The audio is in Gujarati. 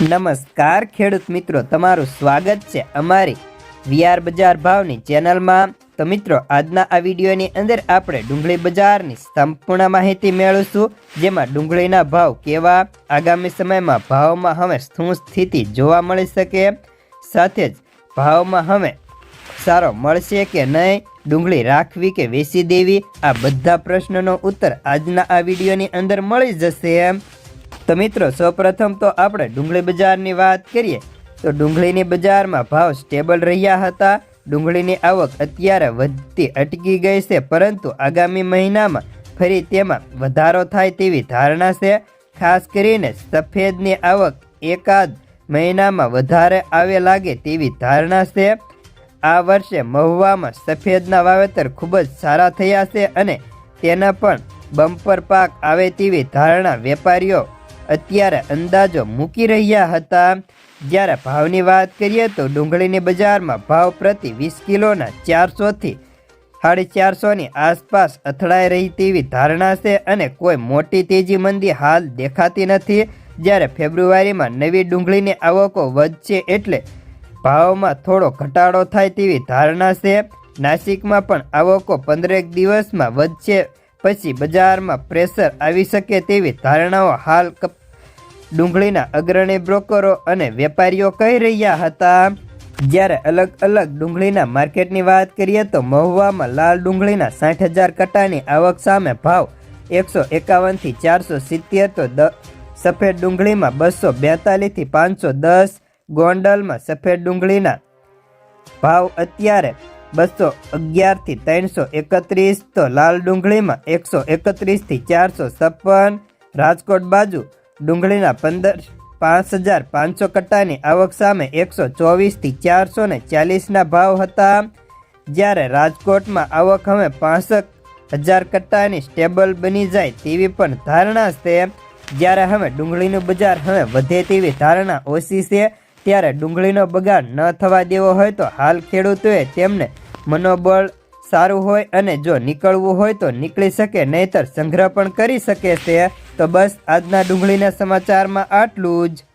નમસ્કાર ખેડૂત મિત્રો, તમારું સ્વાગત છે અમારી વીઆર બજાર ભાવની ચેનલમાં. તો મિત્રો, આજના આ વિડીયોની અંદર આપણે ડુંગળી બજારની સંપૂર્ણ માહિતી મેળવીશું, જેમાં ડુંગળીના ભાવ કેવા, આગામી સમયમાં ભાવમાં હવે શું સ્થિતિ જોવા મળી શકે, સાથે જ ભાવમાં હવે સારો મળશે કે નહીં, ડુંગળી રાખવી કે વેચી દેવી, આ બધા પ્રશ્નોનો ઉત્તર આજના આ વિડીયોની અંદર મળી જશે. એમ તો મિત્રો, સૌપ્રથમ તો આપણે ડુંગળી બજારની વાત કરીએ. તો ડુંગળીની બજારમાં ભાવ સ્ટેબલ રહ્યા હતા. ડુંગળીની આવક અત્યારે વધતી અટકી ગઈ છે, પરંતુ આગામી મહિનામાં ફરી તેમાં વધારો થાય તેવી ધારણા છે. ખાસ કરીને સફેદની આવક એકાદ મહિનામાં વધારે આવે લાગે તેવી ધારણા છે. આ વર્ષે મહુવામાં સફેદના વાવેતર ખૂબ જ સારા થયા છે અને તેના પણ બમ્પર પાક આવે તેવી ધારણા વેપારીઓ અત્યારે અંદાજો મૂકી રહ્યા હતા. જ્યારે ભાવની વાત કરીએ તો ડુંગળીની બજારમાં ભાવ પ્રતિ વીસ કિલોના ચારસોથી સાડી ચારસોની આસપાસ અથડાઈ રહી તેવી ધારણા છે અને કોઈ મોટી તેજી મંદી હાલ દેખાતી નથી. જ્યારે ફેબ્રુઆરીમાં નવી ડુંગળીની આવકો વધશે એટલે ભાવમાં થોડો ઘટાડો થાય તેવી ધારણા છે. નાસિકમાં પણ આવકો પંદરેક દિવસમાં વધશે. પછી બજારમાં પ્રેશર આવી શકે તેવી ધારણાઓ હાલ કપ ડુંગળીના અગ્રણી બ્રોકરો અને વેપારીઓ કહી રહ્યા હતા. જ્યારે અલગ અલગ ડુંગળીના માર્કેટની વાત કરીએ તો મહુવામાં લાલ ડુંગળીના સાઠ હજાર કટાની આવક સામે ભાવ એકસો એકાવનથી ચારસો સિત્તેર તો સફેદ ડુંગળીમાં બસો બેતાલીસથી પાંચસો દસ, ગોંડલમાં સફેદ ડુંગળીના ભાવ અત્યારે બસો અગિયારથી ત્રણસો એકત્રીસ, તો લાલ ડુંગળીમાં એકસો એકત્રીસથી ચારસો છપ્પન, રાજકોટ બાજુ ડુંગળીના પંદર, પાંચ હજાર પાંચસો કટ્ટાની આવક સામે એકસો ચોવીસથી ચારસો ને ચાલીસના ભાવ હતા. જ્યારે રાજકોટમાં આવક હવે પાંસઠ હજાર કટ્ટાની સ્ટેબલ બની જાય તેવી પણ ધારણા છે. જ્યારે હવે ડુંગળીનું બજાર હવે વધે તેવી ધારણા ઓછી છે. ત્યારે ડુંગળીનો બગાડ ન થવા દેવો હોય તો હાલ ખેડૂતોએ તેમને મનોબળ સારું હોય અને જો નીકળવું હોય તો નીકળી શકે, નહીતર સંગ્રહ પણ કરી શકે છે. તો બસ આજના ડુંગળીના સમાચારમાં આટલું જ.